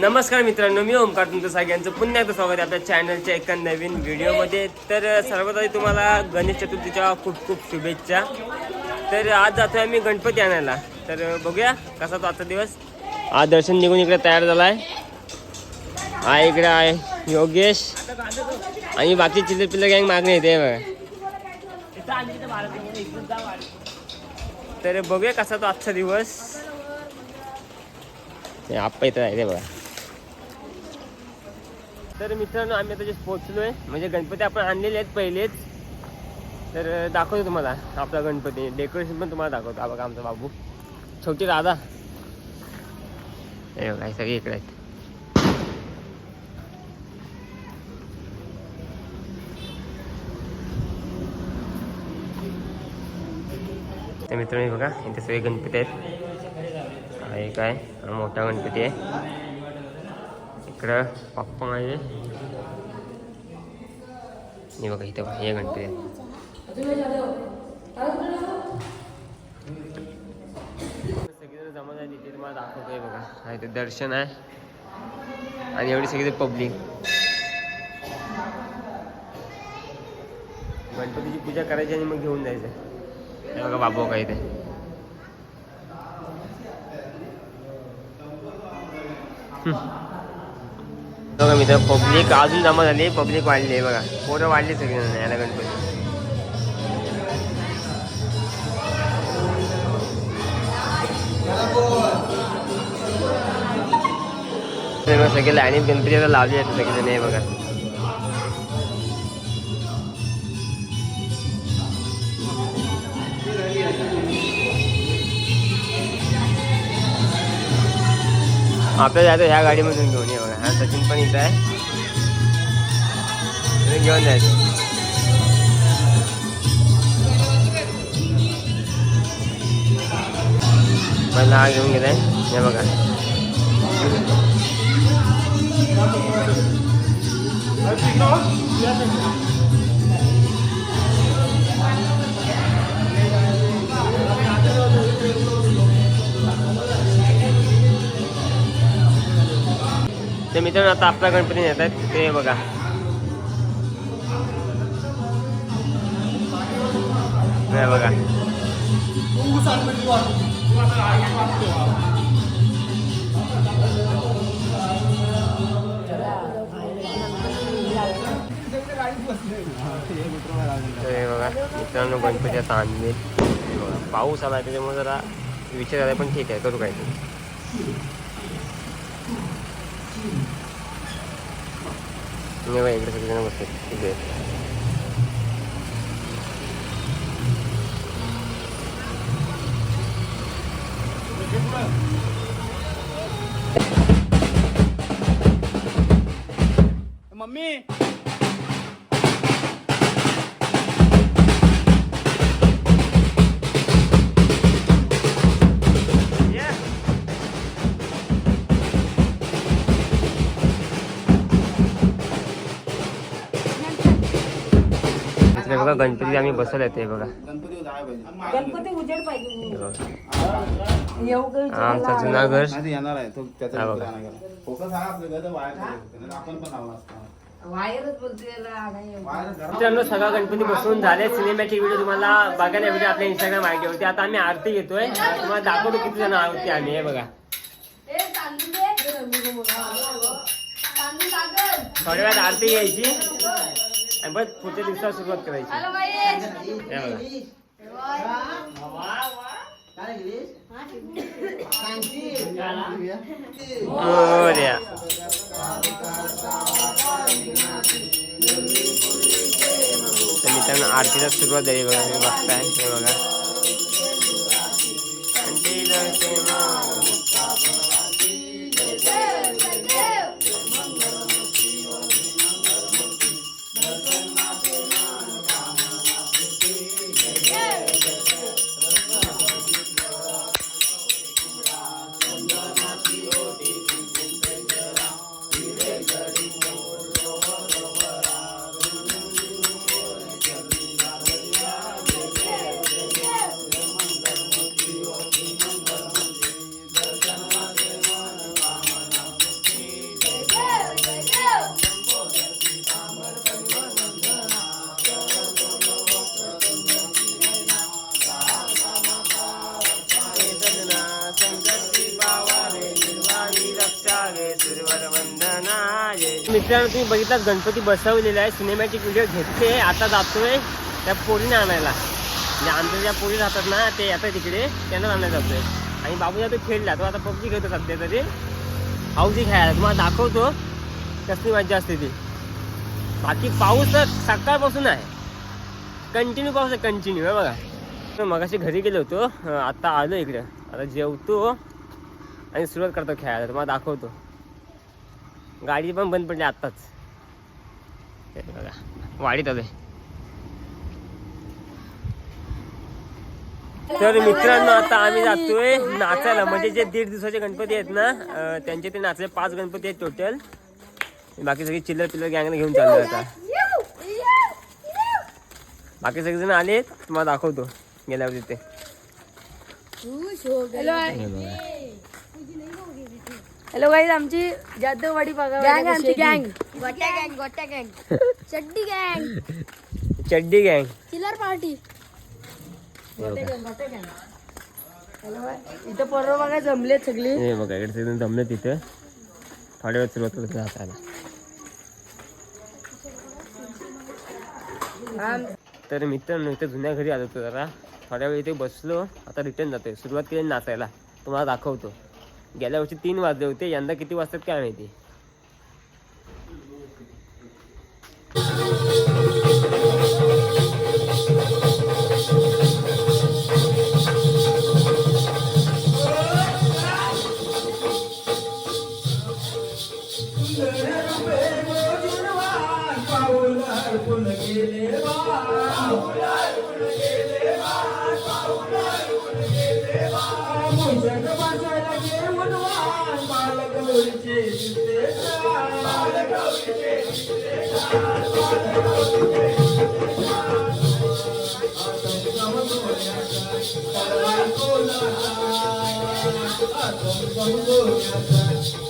नमस्कार मित्रांनो मी ओमकार तुमचं सगळ्यांचं पुन्हा एकदा स्वागत आहे आपल्या चॅनलच्या एका नवीन व्हिडिओमध्ये तर सर्वात आधी तुम्हाला गणेश चतुर्थीच्या खूप खूप शुभेच्छा. तर आज जातोय आम्ही गणपती आणायला. तर बघूया कसा तो आजचा दिवस. आज दर्शन निघून इकडे तयार झाला आहे हा इकडे आहे योगेश. आणि बाकी चिल्लर पिल्लर गँग मागणी येते बघा. तर बघूया कसा तो आजचा दिवस. ते इथं आहे ते बघा. तर मित्रांनो आम्ही आता जस्ट पोहोचलोय. म्हणजे गणपती आपण आणलेले आहेत पहिलेच. तर दाखवतो तुम्हाला आपला गणपती. डेकोरेशन पण तुम्हाला दाखवतो. बाबा बघा आमचा बाबू. छोटी राधा हे बघा हे सगळे इकडे आहेत. तर मित्रांनो बघा इथे सगळे गणपती आहेत. काय एक आहे मोठा गणपती आहे. इकडं पप्पा माझे हे बघा इथं हे गणपती आहे जमा झाली तिथे तुम्हाला दाखवतोय बघा हा इथे दर्शन आहे आणि एवढी सगळी पब्लिक गणपतीची पूजा करायची आणि मग घेऊन जायचं बघा बाबू काय इथे बघा मित्र पब्लिक अजून जमा झाली पब्लिक वाढली आहे बघा. पोरं वाढली सगळी याला गणपती. सगळे लाईनीत गणपती आता लावले आहेत सगळे हे बघा. आपल्याला जायचं ह्या गाडीमधून घेऊन ये. हा सचिन पण इथं आहे. इथे घेऊन जायचं मला हा घेऊन गेलाय. हे बघा. Let's go. तर मित्रांनो आता आपला गणपती नेत आहेत. ते बघा. हे बघा. तर हे बघा मित्रांनो गणपती आता आणले. पाऊस आला त्याच्यामुळे जरा विचार आला पण ठीक आहे करू काहीतरी. नाही बघा इकडे सगळेजण बसते इकडे. मम्मी बघा गणपती आम्ही बसवले ते बघा गणपती जायला पाहिजे गणपती उजेड पाहिजे हे बघा. येऊ का हा आमचा जुना घर नाही येणार आहे तो त्याचा हा मित्र बघा. आणा गेला. फोकस हा आपल्या घरात वायर केले होते. नाहीतर आपण पण लावला असता वायरच बोलते याला, नाही येऊ. वायर घरात मित्रांनो सगळा गणपती बसवून झाले सिनेमॅटिक व्हिडिओ तुम्हाला बघायला भेटेल आपल्या इंस्टाग्राम आयडीवरती आता आम्ही आरती घेतोय तुम्हाला दाखवतो किती जण आरती आम्ही हे बघा थोड्या वेळात आरती घ्यायची बस पुढच्या दिवसाला सुरुवात करायची. हे बघा. मोरया. तर मित्रांनो आरतीला सुरुवात झाली बघा. तुम्ही बघताय. हे बघा. मित्रांनो तुम्ही बघितला गणपती बसवलेला आहे. सिनेमॅटिक व्हिडिओ घेतले आता जातोय त्या पोरीने आणायला. म्हणजे आमच्या ज्या पोरी राहतात ना ते आता तिकडे त्यांना आणायला जातोय. आणि बाबू जातो खेळला तो आता पबजी खेळतो सध्या तरी. हाऊजी खेळायला. तुम्हाला दाखवतो कसली मजा असते ती. बाकी पाऊस तर सकाळपासून आहे. कंटिन्यू पाऊस आहे कंटिन्यू आहे बघा. तर मगाशी घरी गेलो होतो. आता आलो इकडे. आता जेवतो आणि सुरुवात करतो खेळायला. तुम्हाला दाखवतो. गाडी पण बंद पडली आत्ताच. हे बघा वाडीत आलोय. तर मित्रांनो आता आम्ही जातोय नाचायला. म्हणजे जे दीड दिवसाचे गणपती आहेत ना त्यांचे ते नाचायचे पाच गणपती आहेत टोटल बाकी सगळी चिल्लर पिल्लर गँगला घेऊन चाललो आता. बाकी सगळेजण आले तुम्हाला दाखवतो. गेल्यावर तिथे. हॅलो गाईज आमची जाधववाडी बघा गँग आमची गँग गोट्या गँग गोट्या गँग चड्डी गँग चड्डी गँग चिलर पार्टी इथं परवा बघा जमलेत सगळी. हे बघा इकडे सगळेजण जमले तिथे थोड्या वेळ सुरुवात तर मित्रांनो इथे जुन्या घरी आलो होतो जरा. थोड्या वेळ इथे बसलो. आता रिटर्न जातोय. सुरुवात केली नाचायला. तुम्हाला दाखवतो. गेल्या वर्षी तीन वाजले होते. यंदा किती वाजतात काय माहिती? I'm gonna go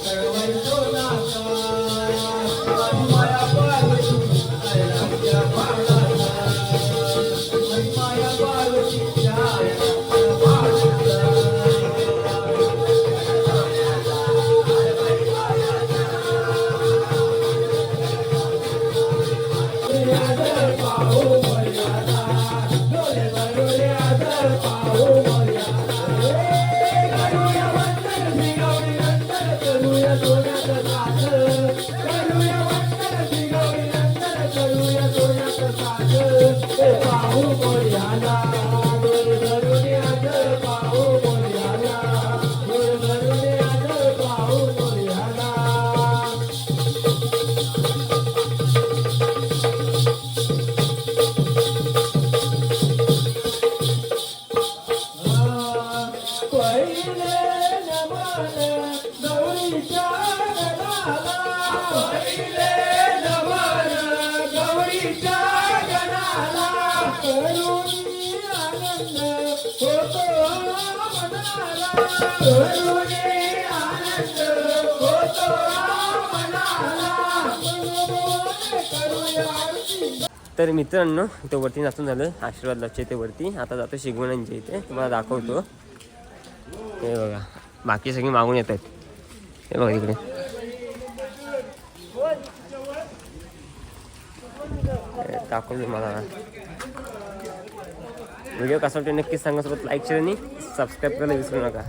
હું મોરિયાના तर मित्रांनो इथं वरती नाचून झालं. आशीर्वाद लक्ष इथे वरती. आता जातो शिगवणांच्या इथे. तुम्हाला दाखवतो. हे बघा. बाकी सगळी मागून येत आहेत. हे बघा इकडे. दाखवतो मला व्हिडिओ कसा वाटतो नक्कीच सांगा सोबत लाईक शेअर आणि सबस्क्राईब करायला विसरू नका.